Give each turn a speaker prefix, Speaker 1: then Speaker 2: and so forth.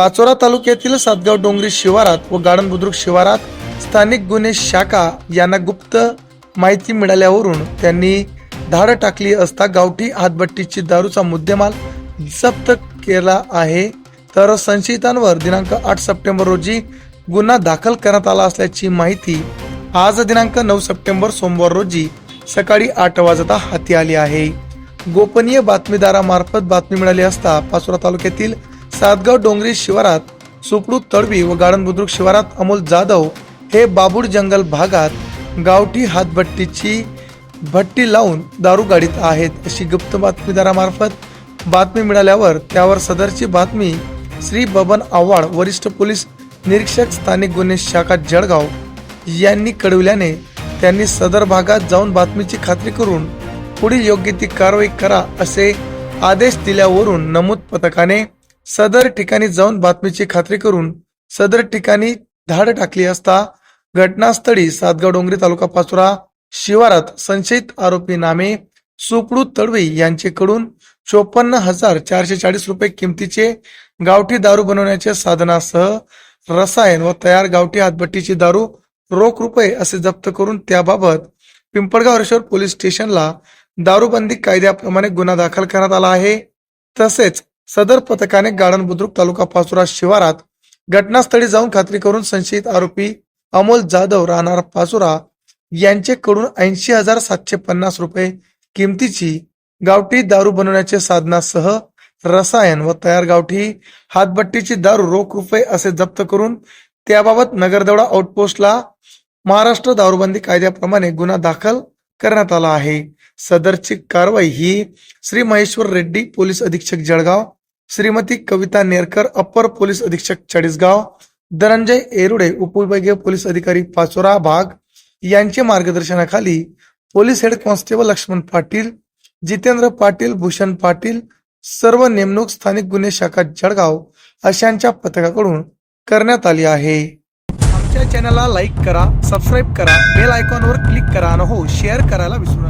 Speaker 1: पाचोरा तालुक्यातील सातगाव डोंगरी शिवारात व गार्डन बुद्रुक शिवारात स्थानिक गुन्हे शाखा यांना गुप्त माहिती मिळाल्यावरून त्यांनी धाड टाकली असता गावठी हातभट्टीची दारूचा मुद्देमाल जप्त केला आहे. तर संशयितांवर दिनांक आठ सप्टेंबर रोजी गुन्हा दाखल करण्यात आला असल्याची माहिती आज दिनांक नऊ सप्टेंबर सोमवार रोजी सकाळी आठ वाजता हाती आली आहे. गोपनीय बातमीदारामार्फत बातमी मिळाली असता पाचोरा तालुक्यातील सातगाव डोंगरी शिवारात सुपडू तडवी व गाळण बुद्रुक शिवारात अमोल जाधव हे बाबूड जंगल भागात गावठी हातभट्टीची भट्टी लावून दारू गाडीत आहेत अशी गुप्त बातमीदारामार्फत बातमी मिळाल्यावर त्यावर सदरची बातमी श्री बबन आव्हाड वरिष्ठ पोलीस निरीक्षक स्थानिक गुन्हे शाखा जळगाव यांनी कळविल्याने त्यांनी सदर भागात जाऊन बातमीची खात्री करून पुढील योग्य ती कारवाई करा असे आदेश दिल्यावरून नमूद पथकाने सदर ठिकाणी जाऊन बातमीची खात्री करून सदर ठिकाणी धाड टाकली असता घटनास्थळी सातगाव डोंगरी तालुका पाचोरा शिवारात संशयित आरोपी नामे सुपडू तडवी यांचेकडून चोपन्न हजार चारशे चाळीस रुपये किमतीचे गावठी दारू बनवण्याच्या साधनासह रसायन व तयार गावठी हातभट्टीची दारू रोख रुपये असे जप्त करून त्याबाबत पिंपळगाव हरेश्वर पोलीस स्टेशनला दारूबंदी कायद्याप्रमाणे गुन्हा दाखल करण्यात आला आहे. तसेच सदर पथकाने गार्डन बुद्रुक तालुका पाचोरा शिवारात घटनास्थळी जाऊन खात्री करून संशयित आरोपी अमोल जाधव राहणार पाचोरा यांचेकडून ऐंशी हजार सातशे पन्नास रुपये किमतीची गावठी दारू बनवण्याचे साधनासह रसायन व तयार गावठी हातभट्टीची दारू रोख रुपये असे जप्त करून त्याबाबत नगरदौडा आउटपोस्टला महाराष्ट्र दारूबंदी कायद्याप्रमाणे गुन्हा दाखल करण्यात आला आहे. सदरची कारवाई ही श्री महेश्वर रेड्डी पोलीस अधीक्षक जळगाव श्रीमती कविता नेरकर अप्पर पोलीस अधीक्षक चाळीसगाव धनंजय एरुडे उपविभागीय पोलीस अधिकारी पाचोरा भाग यांच्या मार्गदर्शनाखाली police head constable Laxman Patil Jitendra Patil Bhushan Patil सर्व नेमणूक स्थानिक गुन्हे शाखा जळगाव अशांच्या पथकाकडून करण्यात आली आहे. आमच्या चॅनलला लाईक करा सबस्क्राईब करा बेल आयकॉनवर क्लिक करा आणि हो शेअर करायला विसरू नका.